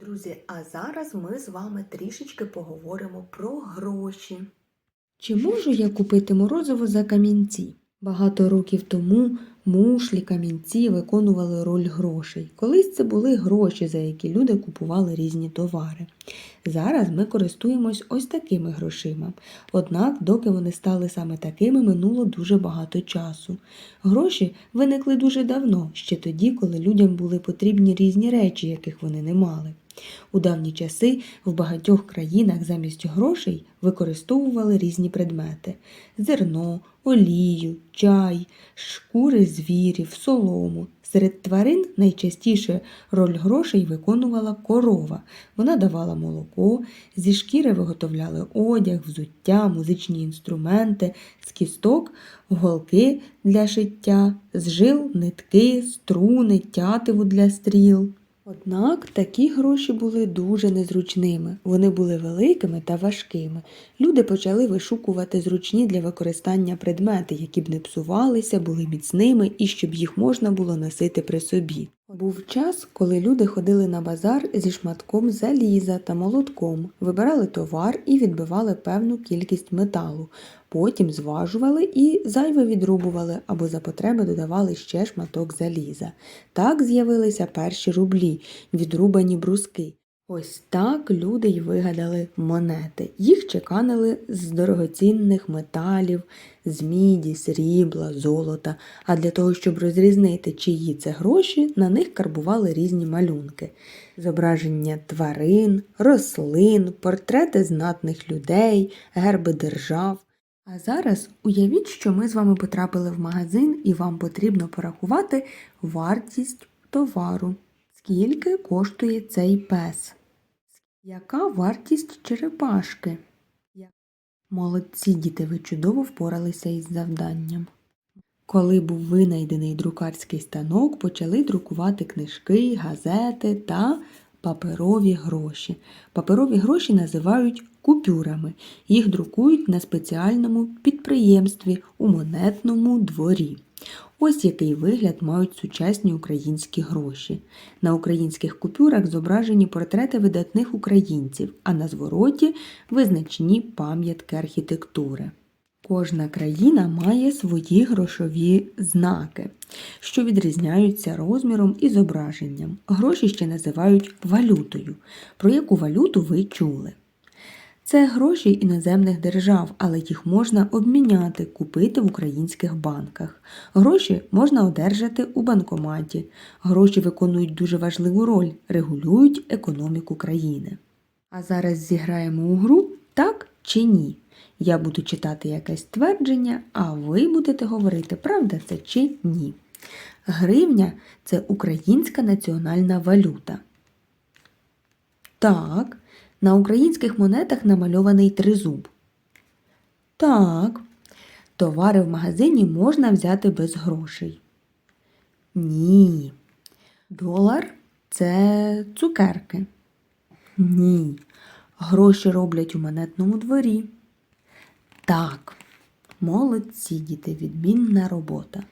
Друзі, а зараз ми з вами трішечки поговоримо про гроші. Чи можу я купити морозиво за камінці? Багато років тому мушлі, камінці виконували роль грошей. Колись це були гроші, за які люди купували різні товари. Зараз ми користуємось ось такими грошима. Однак, доки вони стали саме такими, минуло дуже багато часу. Гроші виникли дуже давно, ще тоді, коли людям були потрібні різні речі, яких вони не мали. У давні часи в багатьох країнах замість грошей використовували різні предмети: зерно, олію, чай, шкури звірів, солому. Серед тварин найчастіше роль грошей виконувала корова. Вона давала молоко, зі шкіри виготовляли одяг, взуття, музичні інструменти, з кісток, голки для шиття, з жил, нитки, струни, тятиву для стріл. Однак такі гроші були дуже незручними. Вони були великими та важкими. Люди почали вишукувати зручні для використання предмети, які б не псувалися, були міцними і щоб їх можна було носити при собі. Був час, коли люди ходили на базар зі шматком заліза та молотком, вибирали товар і відбивали певну кількість металу. Потім зважували і зайве відрубували або за потреби додавали ще шматок заліза. Так з'явилися перші рублі, відрубані бруски. Ось так люди й вигадали монети. Їх чеканили з дорогоцінних металів, з міді, срібла, золота. А для того, щоб розрізнити, чиї це гроші, на них карбували різні малюнки: зображення тварин, рослин, портрети знатних людей, герби держав. А зараз уявіть, що ми з вами потрапили в магазин і вам потрібно порахувати вартість товару. Скільки коштує цей пес? Яка вартість черепашки? Молодці діти, ви чудово впоралися із завданням. Коли був винайдений друкарський станок, почали друкувати книжки, газети та паперові гроші. Паперові гроші називають купюрами. Їх друкують на спеціальному підприємстві у монетному дворі. Ось який вигляд мають сучасні українські гроші. На українських купюрах зображені портрети видатних українців, а на звороті визначні пам'ятки архітектури. Кожна країна має свої грошові знаки, що відрізняються розміром і зображенням. Гроші ще називають валютою. Про яку валюту ви чули? Це гроші іноземних держав, але їх можна обміняти, купити в українських банках. Гроші можна одержати у банкоматі. Гроші виконують дуже важливу роль, регулюють економіку країни. А зараз зіграємо у гру так чи ні. Я буду читати якесь твердження, а ви будете говорити, правда це чи ні. Гривня це українська національна валюта. Так, на українських монетах намальований тризуб. Так, товари в магазині можна взяти без грошей. Ні. Долар це цукерки. Ні. Гроші роблять у монетному дворі. Так, молодці діти, відмінна робота.